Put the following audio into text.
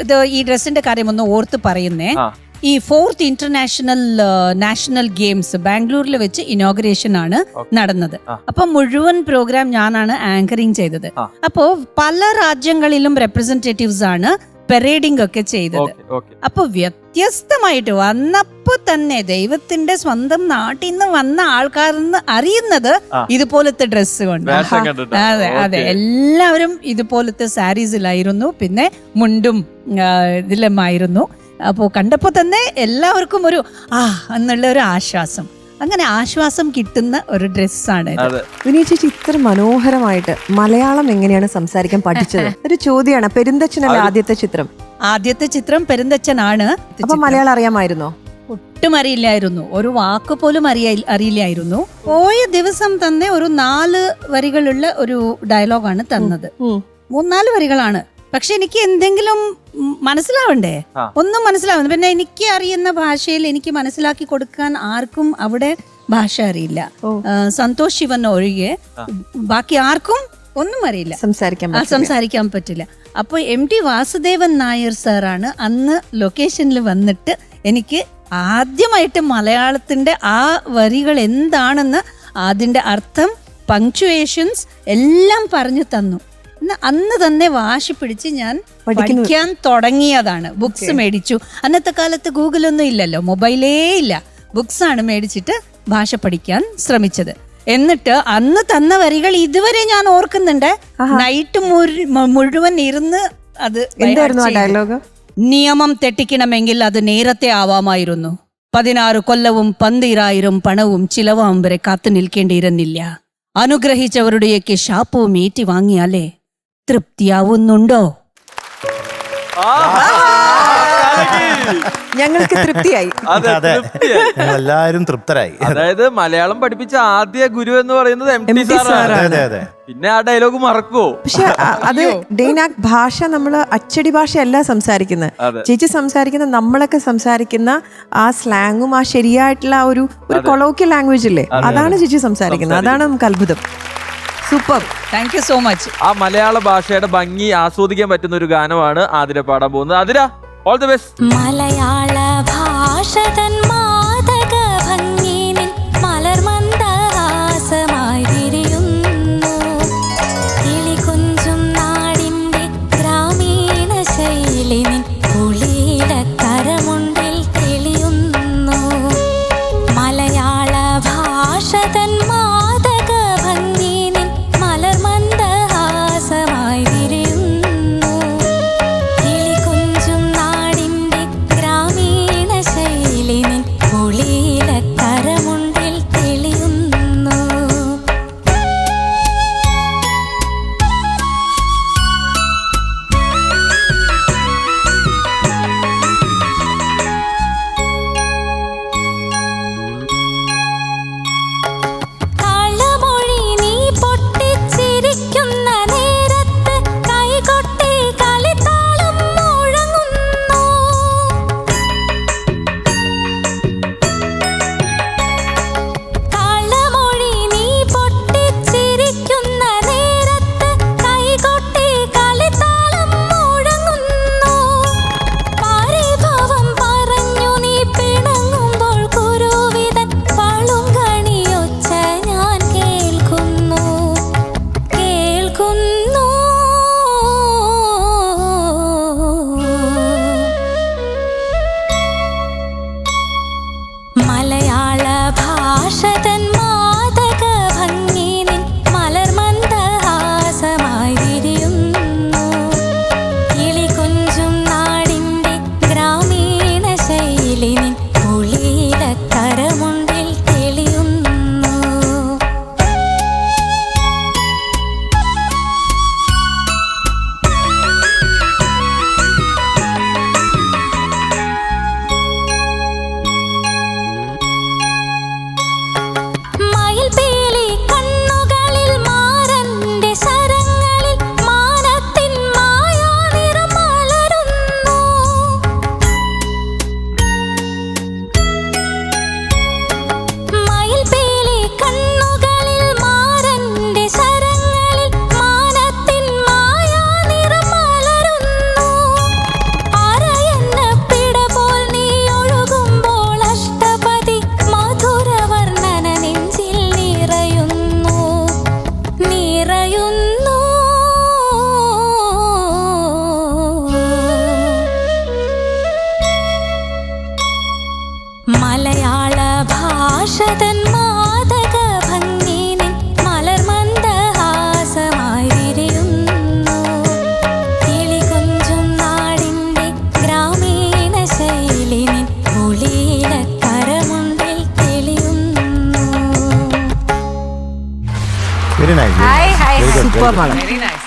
ഇത് ഈ ഡ്രസ്സിന്റെ കാര്യം ഒന്ന് ഓർത്ത് പറയുന്നേ. ഈ ഫോർത്ത് ഇന്റർനാഷണൽ നാഷണൽ ഗെയിംസ് ബാംഗ്ലൂരിൽ വെച്ച് ഇനോഗ്രേഷൻ ആണ് നടന്നത്. അപ്പൊ മുഴുവൻ പ്രോഗ്രാം ഞാനാണ് ആങ്കറിങ് ചെയ്തത്. അപ്പോ പല രാജ്യങ്ങളിലും റെപ്രസെന്റേറ്റീവ്സ് ആണ് പെരേഡിംഗ് ഒക്കെ ചെയ്തത്. അപ്പൊ വ്യത്യസ്തമായിട്ട് വന്നപ്പോ തന്നെ ദൈവത്തിന്റെ സ്വന്തം നാട്ടിൽ നിന്ന് വന്ന ആൾക്കാരെന്ന് അറിയുന്നത് ഇതുപോലത്തെ ഡ്രസ്സ് കൊണ്ട്. അതെ അതെ. എല്ലാവരും ഇതുപോലത്തെ സാരീസിലായിരുന്നു. പിന്നെ മുണ്ടും ഇതിലുമായിരുന്നു. അപ്പോൾ കണ്ടപ്പോൾ തന്നെ എല്ലാവർക്കും ഒരു ആ എന്നുള്ള ഒരു ആശ്വാസം. അങ്ങനെ ആശ്വാസം കിട്ടുന്ന ഒരു ഡ്രസ്സാണ് വിനീത് ചേച്ചി ഇത്ര മനോഹരമായിട്ട് മലയാളം എങ്ങനെയാണ് സംസാരിക്കാൻ പഠിച്ചത്? ഒരു ചോദ്യമാണ്. പെരുന്തച്ഛനല്ല ആദ്യത്തെ ചിത്രം. ആദ്യത്തെ ചിത്രം പെരുന്തച്ഛനാണ് അപ്പൊ മലയാളം അറിയാമായിരുന്നോ? ഒട്ടും അറിയില്ലായിരുന്നു. ഒരു വാക്ക് പോലും അറിയ അറിയില്ലായിരുന്നു. പോയ ദിവസം തന്നെ ഒരു നാല് വരികളുള്ള ഒരു ഡയലോഗാണ് തന്നത്. മൂന്നാൽ വരികളാണ്. പക്ഷെ എനിക്ക് എന്തെങ്കിലും മനസ്സിലാവണ്ടേ? ഒന്നും മനസ്സിലാവുന്നു പിന്നെ എനിക്ക് അറിയുന്ന ഭാഷയിൽ എനിക്ക് മനസ്സിലാക്കി കൊടുക്കാൻ ആർക്കും അവിടെ ഭാഷ അറിയില്ല. സന്തോഷ് ശിവൻ ഒഴികെ ബാക്കി ആർക്കും ഒന്നും അറിയില്ല. സംസാരിക്കാൻ സംസാരിക്കാൻ പറ്റില്ല. അപ്പോൾ എം ടി വാസുദേവൻ നായർ സാറാണ് അന്ന് ലൊക്കേഷനിൽ വന്നിട്ട് എനിക്ക് ആദ്യമായിട്ട് മലയാളത്തിന്റെ ആ വരികൾ എന്താണെന്ന് അതിന്റെ അർത്ഥം പങ്ക്ച്വേഷൻസ് എല്ലാം പറഞ്ഞു തന്നു. അന്ന് തന്നെ വാശി പിടിച്ച് ഞാൻ പഠിക്കാൻ തുടങ്ങിയതാണ്. ബുക്സ് മേടിച്ചു. അന്നത്തെ കാലത്ത് ഗൂഗിളൊന്നും ഇല്ലല്ലോ മൊബൈലേ ഇല്ല. ബുക്സാണ് മേടിച്ചിട്ട് ഭാഷ പഠിക്കാൻ ശ്രമിച്ചത്. എന്നിട്ട് അന്ന് തന്ന വരികൾ ഇതുവരെ ഞാൻ ഓർക്കുന്നുണ്ട്. നൈറ്റ് മുഴുവൻ ഇരുന്ന് അത് എന്തായിരുന്നു. ഡയലോഗ് നിയമം തെറ്റിക്കണമെങ്കിൽ അത് നേരത്തെ ആവാമായിരുന്നു. പതിനാറ് കൊല്ലവും പന്തിരായിരം പണവും ചിലവാം വരെ കാത്തു നിൽക്കേണ്ടിയിരുന്നില്ല. അനുഗ്രഹിച്ചവരുടെയൊക്കെ ശാപവും ഏറ്റി വാങ്ങിയാലേ തൃപ്തിയാവുന്നുണ്ടോ? ഞങ്ങൾക്ക് തൃപ്തിയായി. അതെ അതെ. തൃപ്തിയായി. എല്ലാരും തൃപ്തരായി. അതായത് മലയാളം പഠിപ്പിച്ച ആദ്യ ഗുരു എന്ന് പറയുന്നത് എം ടി MT സാറാണ്. അതെ അതെ പിന്നെ ആ ഡയലോഗ് മറക്കുവോ? പക്ഷെ അ- അത് ഡെയ്നാക് ഭാഷ നമ്മൾ അച്ചടി ഭാഷയല്ല സംസാരിക്കുന്നത് ചേച്ചി സംസാരിക്കുന്ന നമ്മളൊക്കെ സംസാരിക്കുന്ന ആ സ്ലാങ്ങും ആ ശരിയായിട്ടുള്ള ആ ഒരു ഒരു കൊളോക്കിയ ലാംഗ്വേജ് അല്ലേ അതാണ് ചേച്ചി സംസാരിക്കുന്നത്. അതാണ് നമുക്ക് അത്ഭുതം. Super. Thank you so much ആ മലയാള ഭാഷയുടെ ഭംഗി ആസ്വദിക്കാൻ പറ്റുന്ന ഒരു ഗാനമാണ് ആതിര പാടാൻ പോകുന്നത്. ആതിര ഓൾ ദി ബെസ്റ്റ് മലയാള ഭാഷ സൂപ്പർ മാഡം വെരി നൈസ്